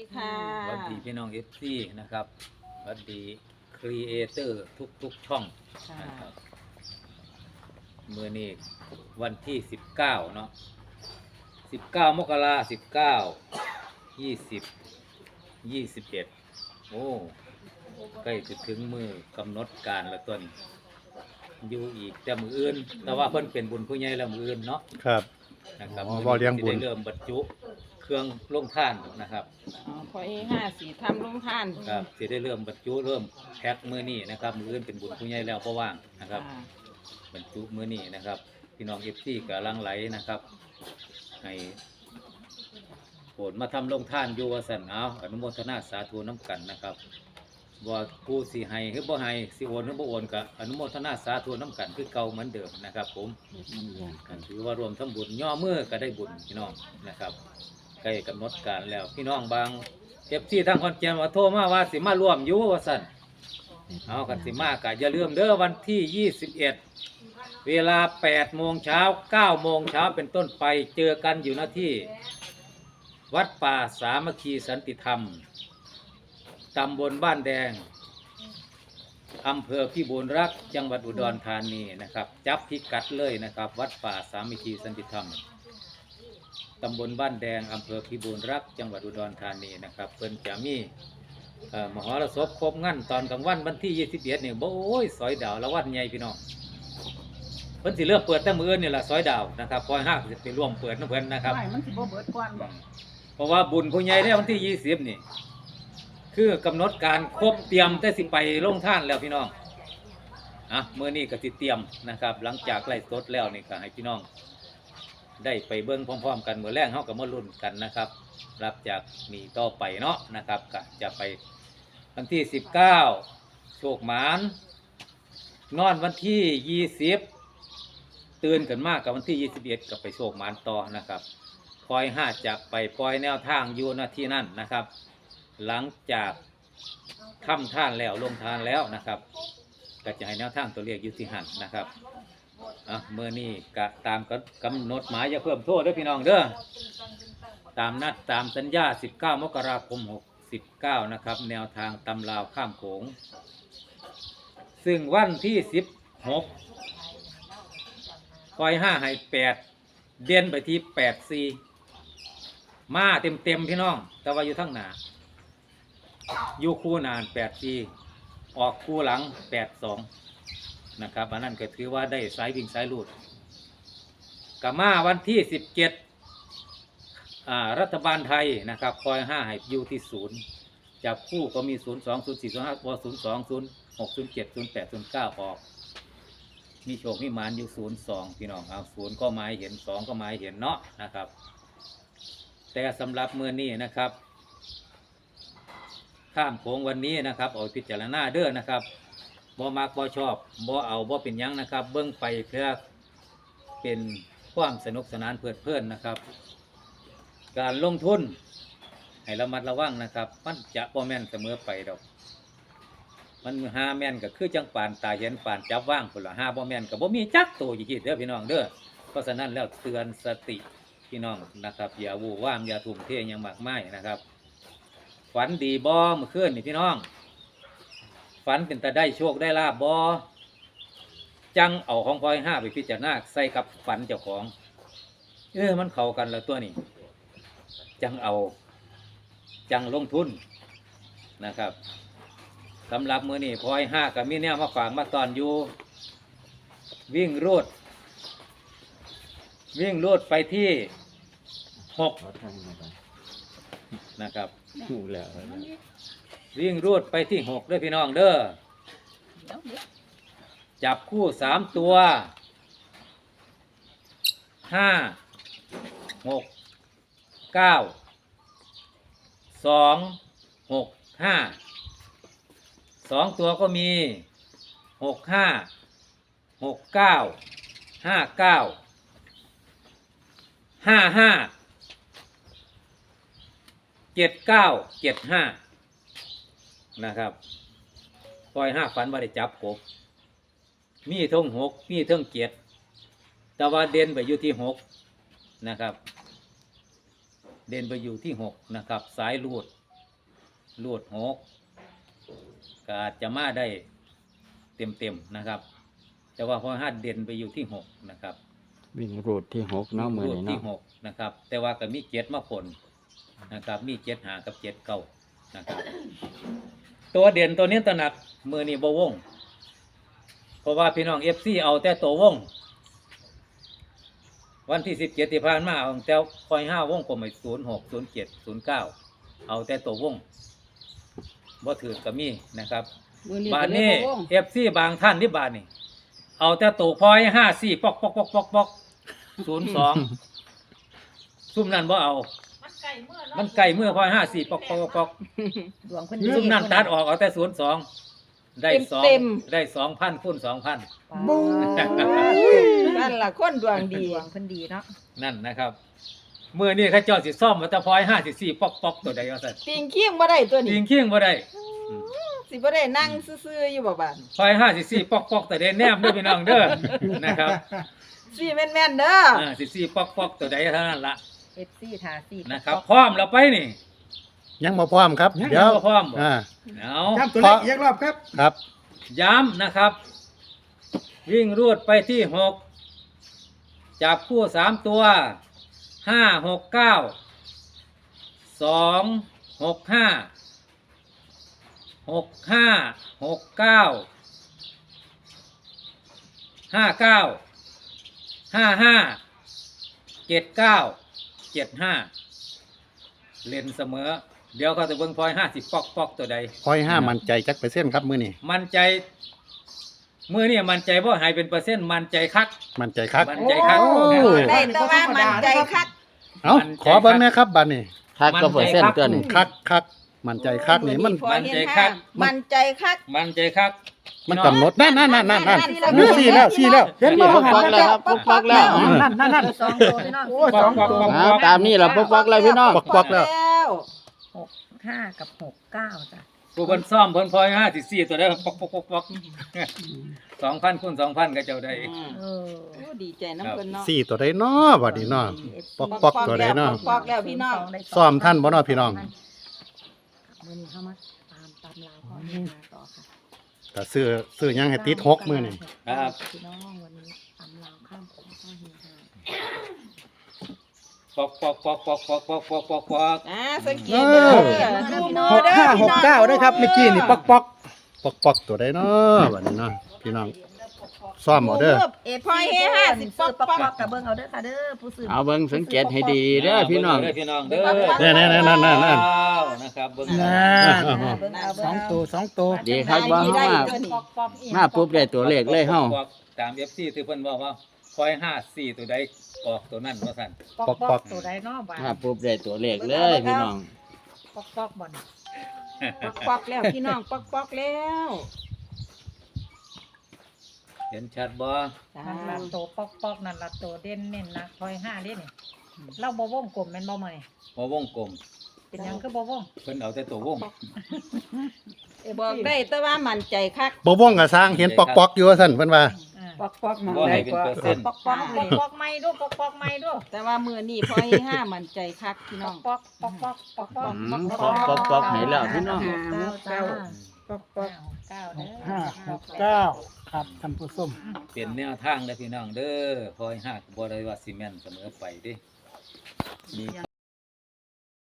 ดีค่ะสวัสดีพี่น้องเอฟซีนะครับสวัสดีครีเอเตอร์ทุกทุกๆช่องค่ะนะครับเมื่อนี้วันที่สิบเก้าเนาะสิบเก้ามกราสิบเก้ายี่สิบยี่สิบเอ็ดโอ้ใกล้จะถึงมือกำหนดการแล้วต้นอยู่อีกแต่มืออื่น แต่ว่าเพิ่นเป็นบุญผู้ใหญ่แล้วมืออื่นเนาะครับนะครับอ๋อบ่เลี้ยงบุญสิได้เริ่มบรรจุเค รื่องลงท่านนะครับอ๋อพอเอห้าสี่ทำลงทานครับสิได้เริ่มบรรจุเริ่มแพ็คมื้อนี้นะครับมื้ออื่นเป็นบุญผู้ใหญ่แล้วเพราะว่างนะครับค่ะบรรจุมื้อนี้นะครับ พี่น้องเอฟซีกำลังไหลนะครับให้โปรดมาทำลงท่านอยู่ว่าสันเอาอนุโมทนาสาธุน้ำกันนะครับว่าผู้สิให้หรือบ่ให้สิโอนหรือบ่โอนก็อนุโมทนาสาธุน้ำกันคือเก่าเหมือนเดิมนะครับ ผมกันถือว่ารวมทั้งบุญย่อมือก็ได้บุญพี่น้องนะครับ ใกล้กำหนดการแล้ว พี่น้องบางเอฟซีทางคอนเจนว่าโทรมาว่าสิมาร่วมอยู่ว่าสันเอากันสิมากก็อย่าลืมเด้อวันที่ 21 เวลา8โมงเช้า9โมงเช้าเป็นต้นไปเจอกันอยู่หน้าที่ วัดป่าสามัคคีสันติธรรมตำบลบ้านแดงอำเภอพิบูลรักษ์จังหวัดอุดรธานีนะครับ จับพิกัดเลยนะครับ วัดป่าสามัคคีสันติธรรม ตำบลบ้านแดงอำเภอพิบูลรักษ์จังหวัดอุดรธานีนะครับเพิ่นจะมีเอ่อมหรสพครบงั้นตอนกลางวันวันที่21เนี่ยโอ้ยสอยดาวละวันใหญ่พี่น้องเพิ่นสิเริ่มเปิดแต่มือนี่แหละซอยดาวนะครับปอยห้าสิไปร่วมเปิดน้ำเพิ่นนะครับ ไม่มันสิบ่เบิดก่อนบ่เพราะว่าบุญผู้ใหญ่ได้วันที่ยี่สิบนี่ คือกำหนดการครบเตรียมแต่สิไปลงท่านแล้วพี่น้องอะมื่อนี้ก็สิเตรียมนะครับ หลังจากไล่สดแล้วนี่ก็ให้พี่น้อง ได้ไปเบิ้งพร้อมๆ กันเมื่อแรกเขาก็มาลุ้นกันนะครับ รับจากมีต่อไปเนาะนะครับก็จะไปวันที่สิบเก้าโชคหมาน นอนวันที่ยี่สิบตื่นกันมากกับวันที่ 21กับไปโชคหมานต่อนะครับปล่อยห้าจะไปปล่อยแนวทางอยู่นาที่นั่นนะครับ หลังจากทำท่านแล้วลงทานแล้วนะครับ ก็จะให้แนวทางตัวเลขยู่ที่หันนะครับ อะเมื่อนี้กะตามกำหนดหมายอย่าเพิ่มโทษเด้อพี่น้องเด้อตามนัดตามสัญญา 19 มกราคม 69 นะครับ แนวทางตำลาวข้ามโขง ซึ่งวันที่ 16ปล่อยห้าให้แปดเด่นไปที่แปดสี่มาเต็มเต็มๆพี่น้อง แต่ว่าอยู่ทั้งหนาอยู่คู่นานแปดสี่ออกคู่หลังแปดสอง นะครับอันนั้นก็ถือว่าได้สายวิ่งสายลูดกับมาวันที่สิบเจ็ดรัฐบาลไทยนะครับปล่อยห้าให้ยูที่ศูนย์จับคู่ก็มีศูนย์สองศูนย์สี่ศูนย์ห้าศูนย์สองศูนย์หกศูนย์เจ็ดศูนย์แปดศูนย์เก้าออก มีโชคมีมานอยู่ศูนย์สองพี่น้องเอาศูนย์ก็หมายเห็นสองก็หมายเห็นเนาะนะครับ แต่สำหรับเมื่อนี้นะครับ ข้ามโค้งวันนี้นะครับเอาพิจารณาเด้อนะครับ บ่มักบ่ชอบบ่เอาบ่เป็นหยังนะครับ เบิ้งไปเพื่อเป็นความสนุกสนานเพลิดเพลินนะครับ การลงทุนให้ระมัดระวังนะครับ มันจะบ่แม่นเสมอไปดอก มันหาแม่นก็คือจังปานตาเห็นปานจับว่างพุ่นละหาบ่แม่นก็บ่มีจักโตอยู่ที่เด้อพี่น้องเด้อเพราะฉะนั้นแล้วเตือนสติพี่น้องนะครับอย่าวู่ว่ามอย่าทุ่มเทยังมากมายนะครับ ฝันดีบ่เมื่อคืนนี่พี่น้อง ฝันเป็นตาได้โชคได้ลาบบ่จังเอาของพลอยห้าไปพิจารณาใส่กับฝันเจ้าของ เออมันเข้ากันแล้วตัวนี้ จังเอา จังลงทุนนะครับสำหรับมือนี่พลอยห้ากับมีแนวมาฝากมาตอนอยู่ วิ่งรูดวิ่งรูดไปที่หกนะครับ ถูกแล้ว วิ่งรูดไปที่หกด้วยพี่น้องเด้อจับคู่สามตัวห้าหกเก้าสองหกห้าสองตัวก็มีหกห้าหกเก้าห้าเก้าห้าห้าเจ็ดเก้าเจ็ดห้า นะครับปล่อยห้าฝันว่าได้จับกบ มีเท่งหกมีเท่งเจ็ดแต่ว่าเด่นไปอยู่ที่หกนะครับ เด่นไปอยู่ที่หกนะครับ สายลูดรูดหกก็อาจจะมาได้เต็มเต็มๆนะครับ แต่ว่าพอห้าเด่นไปอยู่ที่หกนะครับวิ่งรูดที่หกเนาะมือรูดนี้ที่เนาะหกนะครับ แต่ว่าก็มีเจ็ดมาผลนะครับ มีเจ็ดหากับเจ็ดเก้านะครับ ตัวเด่นตัวนี้ตัวหนักมือนี่บวงเพราะว่าพี่น้องเอฟซีเอาแต่ตัววง วันที่สิบเจ็ดที่ผ่านมาเอาแต่คอยห้าวงกลมไปศูนย์หกศูนย์เจ็ดศูนย์เก้าเอาแต่ตัววงบ่ถือก็มีนะครับ มือนี้บาก็ทเลยนี้บ่วงเอฟซีบางท่านที่บาทนี่เอาแต่ตัวพอยห้าสี่ปอกปอกปอกปอกปอกศูนย์สองซุ่มนั่นบ่เอา มันไก่เมื่อพอยห้าสี่ปอกปอกปอกปอกดวงเพิ่นซุ่มนั่นตัดออกเอาแต่ศูนย์สองได้สองเต็ม ได้สองพันคูณสองพัน บูนั่นล่ะคนดวงดีดวงเพิ่นดีเนาะนั่นนะครับเมื่อนี้เข้าเจ้าสิซ่อมมาแต่พอยห้าสิสี่ปอกปอกตัวใดว่าสั่นติงเคียงบ่ได้ตัวยินี้งเคียงบ่ได้สิบ่ได้นั่งซื่อๆอยู่บ่บาดพอยห้าสิสี่ปอกปอกตัวใดแนมเด้อพี่น้องเด้อนะครับสิแม่นๆเด้ออ่าสิสี่ปอกปอกตัวใดเท่านั้นละ เอฟซีทาซีนะครับพร้อมแล้วไปนี่ยังบ่พร้อมครับยังเดี๋ยวบ่พร้อมบ่อ่าเอาครับตัวเลขอีกรอบครับครับย้ำนะครับ วิ่งรูดไปที่หกจับคู่สามตัวห้าหกเก้าสองหกห้าหกห้าหกเก้าห้าเก้าห้าห้าเจ็ดเก้า เจ็ดห้าเล่นเสมอ เดี๋ยวเขาจะเบิ่งพลอยห้าสิบปอกปอกตัวใดคอยห้ามันใจจักเปอร์เซ็นต์ครับมื้อนี้มันใจมือนี่มันใจบ่หายเป็นเปอร์เซ็นต์มันใจคัก มันใจคักมันใจคักโอ้ได้แต่ว่ามันใจคักเอ้ามันใจขอเบิ่งแหนะครับบัดนี้คักก็เปอร์เซ็นต์ตัวนี้ คักคักมันใจคักนี่มัน พอเห็ห้ามันใจคัก มันใจคัก มันกำหนดนั่นนั่นนั่นนั่นนั่นนั่นนี่สี่แล้วสี่แล้วเห็นบ่ปุ๊กปักแล้วครับปุ๊กปักแล้วนั่นนั่นนั่นสองตัวพี่น้องโอ้ยสองตัวอ่าตามนี้เราปุ๊กปักแล้วพี่น้องปอกปอกแล้ววหกห้ากับหกเก้าจ้ะผู้คนซ่อมเพิ่นพลอยห้าสิบสี่ตัวได้ปอกปอกปอกปอกสองพันคูณสองพันก็เจ้าได้เออโอ้ดีใจน้ำเพิ่นเนาะสี่ตัวใดน้อบัดนี้น้อปอกปอกตัวใดเนาะปอกแล้วพี่น้องซ่อมท่านบ่เนาะพี่น้องมือนี้เข้ามาตามตามลาวพ่อแม่มาต่อค่ะ แต่ซื้อซื้อหยังให้ติดหกมื้อนี่ครับ พี่น้องวันนี้ตามลาวข้ามของพ่อเฮียค่ะปอกปอกปอกปอกปอกปอกปอกปอกปอกอ่าสังเกตเด้อดูมืหอกเด้อห้าหพี่กน้อง เก้าด้วยครับเมื่อกี้นี่ปอกปอกปอกปอกตัวใดน้อบัดนี้เนาะพี่น้อง ซ่อมเอาเด้อ เอฟพอเฮห้าสิบปซื้ออกปอกปอกปอกกับเบิ้งเอาเด้อค่ะเด้อผู้ซื้อเอาเบิ่งสังเกตให้ดีเด้อพี่น้อง เด้อพี่น้องเด้อเนี่ยเนี่ยเนี่ยนั่นนั่นนั่นว้าวนะครับเบิ่งนั่เอานเบิ้งเอาเบิ้สงองเอาตัวสองตัวดีครับว่าเฮามามาปุ๊บได้ตัวเลขเลยเฮาปอกตามเอฟซีที่เพิ่นบอกว่าพลอยห้าสี่ตัวใดออกตัวนั้นว่าสั่นปอกปอกตัวใดเนาะบ้ามาปุ๊บได้ตัวเลขเลยพี่น้อง ปอกปอกบ่นปอกปอกแล้วพี่น้องปอกปอกแล้ว เห็นชัดบ่จ้านั่นละตัวปอกปอกนั่นละตัวเด่นเน้นนะคอยห้าเด่นนี่เราบ่วงกลมแม่นบ่มื้อนี่บ่วงกลมเป็นหยังคือบ่วงเพิ่นเอาแต่ตัววง บอกได้แต่ว่ามันใจคักบ่ว่องก็สร้างเห็นปอกปอกอยู่ว่าซั่นเพิ่นว่า อ่าปอกปอกมองบ่ได้ให้เป็นกว่าเปอร์เซ็นต์ ปอกปอกปอกปอกไม่ดูปอกปอกไม่ดูแต่ว่ามือนี่พอเฮห้ามันใจคักพี่ปน้ออกงปอกปอกปอกปอกปอกอืมปอกปอกปอกให้แล้วพี่น้องเก้าจ้าปอกปอกเก้าเด้อ ห้าหกเก้า ครับท่านผู้ชมเป็นแนวทางเลยพี่น้องเด้อคอยหักบ่ได้ว่าซีเมนต์เสมอไปเดิมี